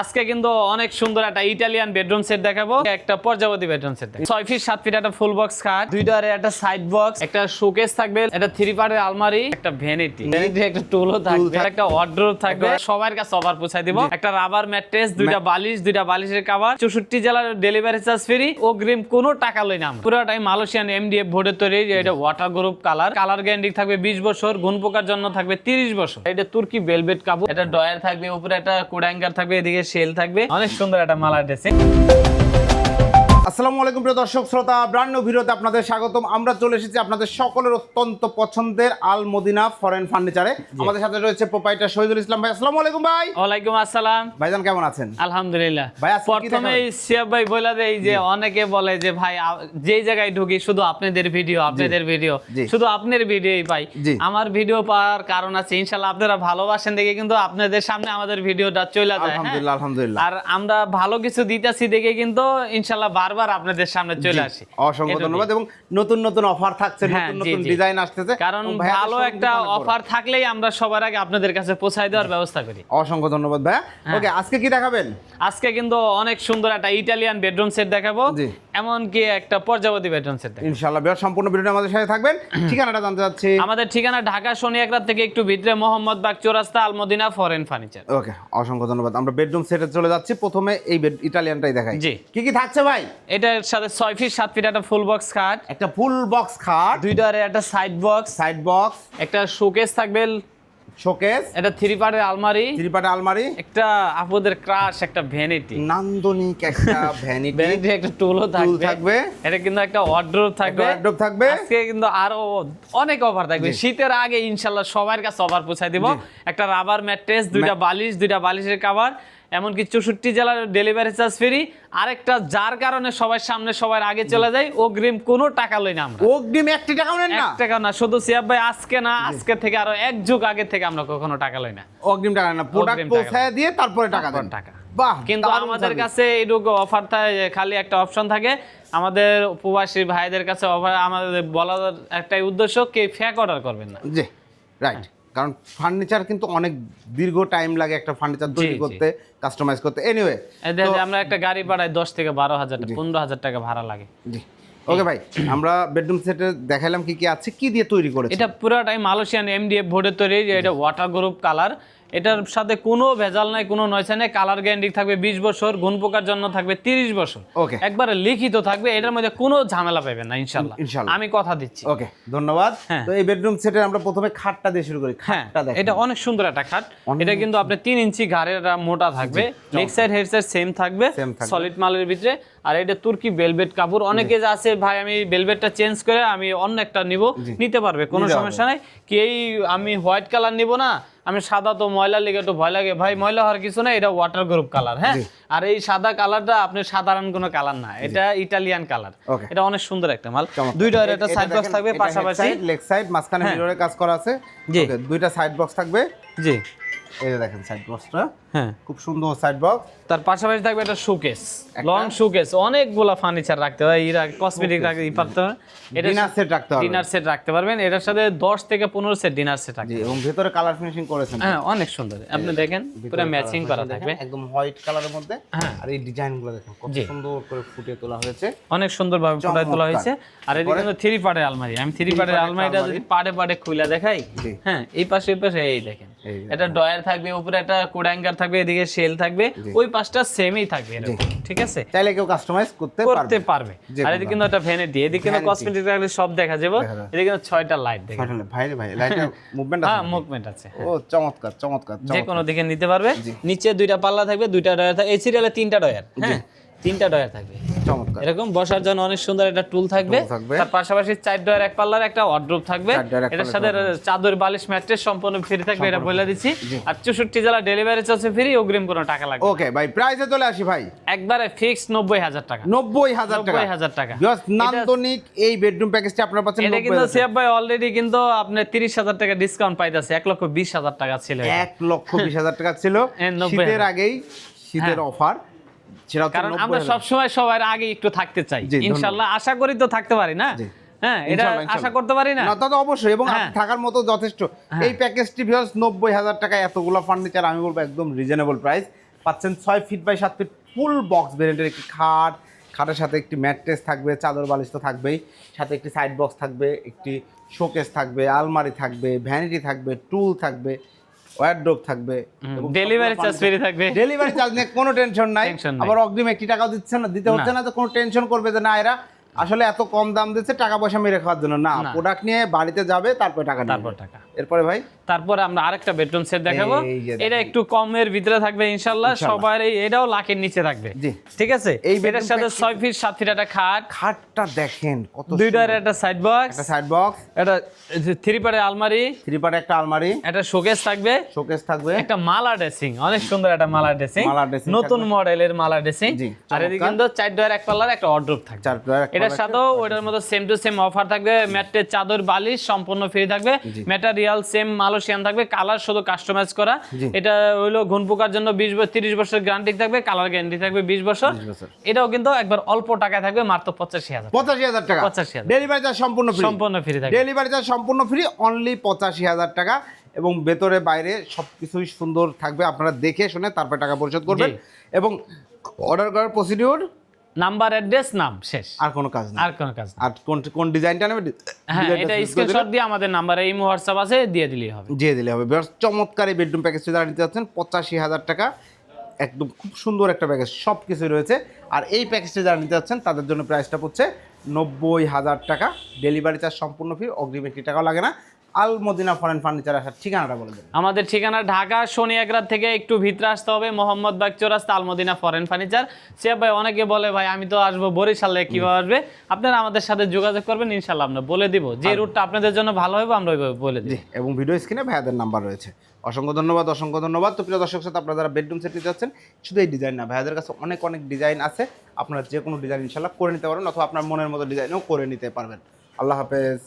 আজকে কিন্তু অনেক সুন্দর একটা ইটালিয়ান বেডরুম সেট দেখাবো। একটা পর্যাবতী বেডরুম সেট ছয় ফিট সাত ফিট একটা ফুল বক্স খাট দুই ডোয়ারে একটা সাইড বক্স একটা শোকেস থাকবে একটা থ্রি পার্টের আলমারি একটা ভ্যানিটি একটা টুলও থাকবে একটা ওয়ার্ড্রোব থাকবে। সবার কাছে অফার পৌঁছায় দিব। একটা রাবার ম্যাট্রেস দুইটা বালিশ দুইটা বালিশের কাভার চৌষট্টি জেলার ডেলিভারি চার্জ ফ্রি অগ্রিম কোনো টাকা লই না পুরোটাই মালয়েশিয়ান এমডিএফ বোর্ডের তৈরি এটা water group colour colour guarantee থাকবে বিশ বছর গুণ পোকার জন্য থাকবে তিরিশ বছর। এটা তুর্কি বেলভেট কাপড় এটা ডয়ার থাকবে উপরে একটা কোডাঙ্গার থাকবে এদিকে শেল থাকবে। অনেক সুন্দর একটা মালা ড্রেসিং। আসসালামু আলাইকুম প্রিয় দর্শক শ্রোতা ব্রান্ড ভিডিওতে আপনাদের স্বাগতম। আমরা চলে এসেছি আপনাদের সকলের অত্যন্ত পছন্দের আল মদিনা ফরেন ফার্নিচারে আমাদের সাথে রয়েছে প্রোপাইটার শহীদুল ইসলাম ভাই। আসসালামু আলাইকুম ভাই। ওয়ালাইকুম আসসালাম। ভাইজান কেমন আছেন? আলহামদুলিল্লাহ। ভাই, প্রথমে সিয়াব ভাই বলে দেই যে অনেকে বলে যে ভাই যেই জায়গায় ঢুকি শুধু আপনাদের ভিডিও আপনাদের ভিডিও। শুধু আপনার ভিডিওই পাই আমার ভিডিও পাওয়ার কারণ আছে। ইনশাল্লাহ আপনারা ভালোবাসেন দেখে কিন্তু আপনাদের সামনে আমাদের ভিডিওটা চলে যায় হ্যাঁ? আলহামদুলিল্লাহ আলহামদুলিল্লাহ। আর আমরা ভালো কিছু দিতেছি দেখে কিন্তু ইনশাল্লাহ বারবার আপনাদের সামনে চলে আসি। অসংখ্য ধন্যবাদ এবং নতুন নতুন অফার থাকছে হ্যাঁ, নতুন নতুন ডিজাইন আসতেছে। কারণ ভালো একটা। অফার থাকলেই আমরা সবার আগে আপনাদের কাছে পৌঁছায় দেওয়ার ব্যবস্থা করি। অসংখ্য ধন্যবাদ ভাইয়া। হ্যাঁ। ওকে আজকে কি দেখাবেন? আজকে কিন্তু অনেক সুন্দর একটা ইটালিয়ান বেডরুম সেট দেখাবো। এমনকি একটা পর্যাবতী বেডরুম সেট ইনশাআল্লাহ বিয়ার সম্পূর্ণ ভিডিওটা আমাদের সাথে থাকবেন। ঠিকানাটা জানতে চাচ্ছি? আমাদের ঠিকানা ঢাকা শনিয়াকড়া থেকে একটু ভিতরে Mohammad Bagh Chourasta Almadina foreign furniture okay অসংখ্য ধন্যবাদ। আমরা বেডরুম সেটে চলে যাচ্ছি। প্রথমে এই বেড ইটালিয়ানটাই দেখাই। জি। কি কি থাকছে ভাই? এটার সাথে ছয় ফিট সাত ফিট একটা ফুল বক্স খাট। একটা ফুল বক্স খাট। দুই ডোয়ারে একটা সাইড বক্স সাইড বক্স একটা শোকেস থাকবে শোকেস একটা থ্রি পার্টের আলমারি। থ্রিপাটে আলমারি। একটা আপুদের ক্রাশ একটা ভ্যানিটি নান্দনিক একটা ভ্যানিটি ভ্যানিটি একটা টুলও থাকবে। থাকবে। এটা কিন্তু একটা ওয়ার্ড্রোব থাকবে। থাকবে। আজকে কিন্তু আরও অনেক অফার থাকবে। শীতের আগে ইনশাল্লাহ সবার কাছে অফার পৌঁছায় দিব। একটা রাবার ম্যাট্রেস দুইটা বালিশ দুইটা বালিশের কাভার এমনকি চৌষট্টি জেলার ডেলিভারি চার্জ ফ্রি আরেকটা যার কারণে সবার সামনে সবার আগে চলে যায় অগ্রিম কোনো টাকা লই না আমরা। অগ্রিম একটি টাকাও নেন না? টাকা না শুধু সিয়াব ভাই আজকে না আজকে থেকে আরও এক যুগ আগে থেকে আমরা কখনো টাকা লই না। অগ্রিম টাকা না প্রোডাক্ট পৌঁছায় দিয়ে তারপরে টাকা দেন। টাকা। বাহ কিন্তু আমাদের। কাছে এইটুকু অফার থাকে খালি একটা অপশন থাকে। আমাদের প্রবাসী ভাইদের কাছে অফার আমাদের বলার একটাই উদ্দেশ্য কে ফেক অর্ডার করবেন না। জি রাইট কারণ ফার্নিচার কিন্তু অনেক দীর্ঘ টাইম লাগে একটা ফার্নিচার তৈরি করতে কাস্টমাইজ করতে। এনিওয়ে আমরা একটা গাড়ি ভাড়ায় দশ থেকে বারো হাজার টাকা পনেরো হাজার টাকা ভাড়া লাগে। জি। ওকে ভাই আমরা বেডরুম সেটে দেখাইলাম কি কি আছে কি দিয়ে তৈরি করে এটা পুরোটাই মালয়েশিয়ান এমডিএফ বোর্ডের তৈরি এটা ওয়াটার গ্রুপ কালার এটার সাথে কোনো ভেজাল নাই কোনো নয়সা নেই কালার গ্যারান্টি থাকবে বিশ বছর গুণ পোকার জন্য থাকবে তিরিশ বছর। ওকে একবারে লিখিত থাকবে এটার মধ্যে কোনো ঝামেলা পাবেন না ইনশাল্লাহ ইনশাল্লাহ। আমি কথা দিচ্ছি। ওকে ধন্যবাদ। হ্যাঁ। তো এই বেডরুম সেটে আমরা প্রথমে খাটটা দিয়ে শুরু করি হ্যাঁ এটা অনেক সুন্দর একটা খাট। এটা কিন্তু আপনি তিন ইঞ্চি ঘাড়ের মোটা থাকবে। Leg side head side same থাকবে সলিড মালের ভিতরে। আর এটা তুর্কি বেলভেট কাপড়। অনেকে যে আছে ভাই আমি বেলভেটটা চেঞ্জ করে আমি অন্য একটা নিব। নিতে পারবে কোনো সমস্যা নাই। কি এই আমি হোয়াইট কালার নিব না আমি সাদা তো ময়লা লেগে একটু ভয় লাগে। ভাই ময়লা হওয়ার কিছু না এটা ওয়াটার গ্রুপ কালার হ্যাঁ? আর এই সাদা কালারটা আপনি সাধারণ কোনো কালার না এটা ইটালিয়ান কালার এটা অনেক সুন্দর একটা মাল। দুইটা এটা সাইড বক্স থাকবে পাশাপাশি। লেগ সাইড মাঝখানে হ্যাঁ। মিররে কাজ করা আছে। জি। দুইটা সাইড বক্স থাকবে। জি। এই দেখেন সাইড বক্সটা হ্যাঁ। খুব সুন্দর সাইড বক্স তার পাশাপাশি থাকবে একটা শোকেস লং শোকেস অনেকগুলা ফার্নিচার রাখতে হয়। ইরা কসমেটিক রাখতে পারতে হয়। এটা ডিনার সেট রাখতে হবে। ডিনার সেট রাখতে পারবেন। এটার সাথে 10 থেকে 15 সেট ডিনার সেট রাখতে এবং ভেতরে কালার ফিনিশিং করেছেন। হ্যাঁ অনেক সুন্দর। আপনি দেখেন পুরো ম্যাচিং করা থাকবে। একদম হোয়াইট কালারের মধ্যে। হ্যাঁ। আর এই ডিজাইনগুলো দেখেন কত সুন্দর করে ফুটিয়ে তোলা হয়েছে। অনেক সুন্দর ভাবে ফুটাই তোলা হয়েছে। আর কিন্তু থ্রি পার্টের আলমারি। আমি থ্রি পার্টের আলমারিটা যদি পাড়ে পাড়ে খুলে দেখাই হ্যাঁ এই পাশে এই পাশে এই দেখেন। এটা ডয়ার থাকবে উপরে একটা কোডাঙ্গার থাকবে এদিকে শেল থাকবে ওই পাঁচটা সেমই থাকবে এরকম ঠিক আছে? চাইলে কেউ কাস্টমাইজ করতে করতে পারবে। আর এদিকে কিন্তু একটা ভ্যানিটি এদিকে কিন্তু কসমেটিক রাখলে সব দেখা যাবে। এদিকে কিন্তু ছয়টা লাইট দেখেন ফাটালে ভাই ভাই লাইটের মুভমেন্ট আছে হ্যাঁ মুভমেন্ট আছে ও চমৎকার চমৎকার যে। কোনো দিকে নিতে পারবে। নিচে দুইটা পাল্লা থাকবে দুইটা ডয়ার থাকবে। এই সিরিয়ালে তিনটা ডয়ার হ্যাঁ? তিনটা ডয়ার থাকবে। চমৎকার। এরকম বসার জন্য অনেক সুন্দর একটা টুল থাকবে। তার পাশাপাশি চার ডয়ার এক পাল্লার একটা থাকবে। এটার সাথে চাদর বালিশ ম্যাট্রেস সম্পূর্ণ ফ্রি থাকবে এটা বলে দিচ্ছি। আর চৌষট্টি জেলা ডেলিভারি চলছে ফ্রি অগ্রিম কোনো টাকা লাগবে ওকে ভাই প্রাইসে চলে আসি ভাই। একবারে ফিক্স নব্বই হাজার টাকা। নব্বই হাজার নব্বই হাজার টাকা। নান্দনিক এই বেডরুম প্যাকেজটি আপনার পাচ্ছেন এটা কিন্তু সিয়াব ভাই অলরেডি কিন্তু আপনার তিরিশ হাজার টাকা ডিসকাউন্ট পাইতেছে এক লক্ষ বিশ হাজার টাকা ছিল এক লক্ষ বিশ হাজার টাকা ছিল। শীতের আগেই শীতের অফার সেটা কারণ আমরা। সবসময় সবার আগে একটু থাকতে চাই। ইনশাল্লাহ আশা করি তো থাকতে পারি না? হ্যাঁ এটা আশা করতে পারি না? তা তো অবশ্যই এবং হ্যাঁ। থাকার মতো যথেষ্ট। এই প্যাকেজটি ভিউয়ার্স নব্বই হাজার টাকা এতগুলো ফার্নিচার আমি বলব একদম রিজনেবল প্রাইস পাচ্ছেন ছয় ফিট বাই সাত ফিট ফুল বক্স ভেরিয়েন্টের একটি খাট। খাটের সাথে একটি ম্যাট্রেস থাকবে চাদর বালিশ তো থাকবেই। সাথে একটি সাইড বক্স থাকবে একটি শোকেস থাকবে আলমারি থাকবে ভ্যানিটি থাকবে টুল থাকবে। ওয়ারড্রোব থাকবে ডেলিভারি চার্জ ফ্রি থাকবে। ডেলিভারি চার্জ নিয়ে কোনো টেনশন নাই। আবার অগ্রিম একটি টাকাও দিচ্ছে না দিতে হচ্ছে না তো কোনো টেনশন করবে যে না এরা আসলে এত কম দাম দিচ্ছে টাকা পয়সা মেরে খাওয়ার জন্য। না না। প্রোডাক্ট নিয়ে বাড়িতে যাবে তারপরে টাকা তারপর টাকা। এরপরে ভাই? তারপরে আমরা আরেকটা বেডরুম সেট দেখাবো। এটা একটু কমের ভিতরে থাকবে ইনশাল্লাহ। সবার এই- এটাও লাখের নিচে থাকবে। ঠিক আছে? এই bedroom সাথে ছয় ফিট সাত ফিট একটা খাট। খাটটা দেখেন কত দুইটার একটা সাইড বক্স একটা সাইড বক্স একটা থ্রি পারের আলমারি। থ্রি পার্ট একটা আলমারি। একটা শোকেস থাকবে। শোকেস থাকবে। একটা মালা ড্রেসিং অনেক সুন্দর একটা মালা ড্রেসিং মালা নতুন। মডেলের মালা ড্রেসিং আর এদিকে কিন্তু চার ডয়ার এক পাল্লার একটা অর্ডার থাকবে। এটার সাথেও ওটার মধ্যে সেম টু সেম অফার থাকবে। ম্যাটের চাদর বালিশ সম্পূর্ণ ফ্রি থাকবে। ম্যাটেরিয়াল সেম মালয়েশিয়ান থাকবে কালার শুধু কাস্টমাইজ করা। এটা হইল ঘুন পোকার জন্য বিশ বছর তিরিশ বছর গ্যারান্টি থাকবে কালার গ্যারান্টি থাকবে বিশ বছর। এটাও কিন্তু একবার অল্প টাকায় থাকবে মাত্র পঁচাশি হাজার পঁচাশি হাজার টাকা। 85,000 ডেলিভারি চার্জ সম্পূর্ণ ফ্রি সম্পূর্ণ ফ্রি থাকবে। ডেলিভারি চার্জ সম্পূর্ণ ফ্রি অনলি পঁচাশি হাজার টাকা। এবং ভেতরে বাইরে সব কিছুই সুন্দর থাকবে। আপনারা দেখে শুনে তারপরে টাকা পরিশোধ করবেন। এবং অর্ডার করার প্রসিডিওর নাম্বার অ্যাড্রেস নাম শেষ। আর কোনো কাজ নেই। আর কোনো কাজ না আর কোন কোন ডিজাইনটা নেবে? হ্যাঁ এটা স্ক্রিনশট দিয়ে আমাদের নাম্বারে এই হোয়াটসঅ্যাপ আছে দিয়ে দিলেই হবে। দিয়ে দিলে হবে। বেশ চমৎকার এই বেডরুম প্যাকেজটি যারা নিতে যাচ্ছেন। পঁচাশি হাজার টাকা একদম খুব সুন্দর একটা প্যাকেজ সব কিছুই রয়েছে। আর এই প্যাকেজটি যারা নিতে যাচ্ছেন তাদের জন্য প্রাইসটা পড়ছে নব্বই হাজার টাকা। ডেলিভারি চার্জ সম্পূর্ণ ফ্রি অগ্রিম একটি টাকাও লাগে না। আল মদিনা ফরেন ফার্নিচার আসার ঠিকানাটা বলে দেবেন আমাদের ঠিকানা ঢাকা শনি একরাত থেকে একটু ভিতরে আসতে হবে। মোহাম্মদ বাগ চৌরাস্তা আলমদিনা ফরেন ফার্নিচার সে ভাই অনেকে বলে ভাই আমি তো আসব বরিশালে কীভাবে আসবে? আপনারা আমাদের সাথে যোগাযোগ করবেন ইনশাল্লাহ আমরা বলে দিব। যে রুটটা আপনাদের জন্য ভালো হবে আমরা ওইভাবে বলে দিই এবং ভিডিও স্ক্রিনে ভাইয়াদের নাম্বার রয়েছে। অসংখ্য ধন্যবাদ অসংখ্য ধন্যবাদ। তো প্রিয় দর্শক সাথে আপনারা যারা বেডরুম সেট নিতে যাচ্ছেন শুধু এই ডিজাইন না ভাইয়াদের কাছে অনেক অনেক ডিজাইন আছে। আপনারা যে কোনো ডিজাইন ইনশাল্লাহ করে নিতে পারবেন অথবা আপনার মনের মতো ডিজাইনও করে নিতে পারবেন। আল্লাহ হাফেজ।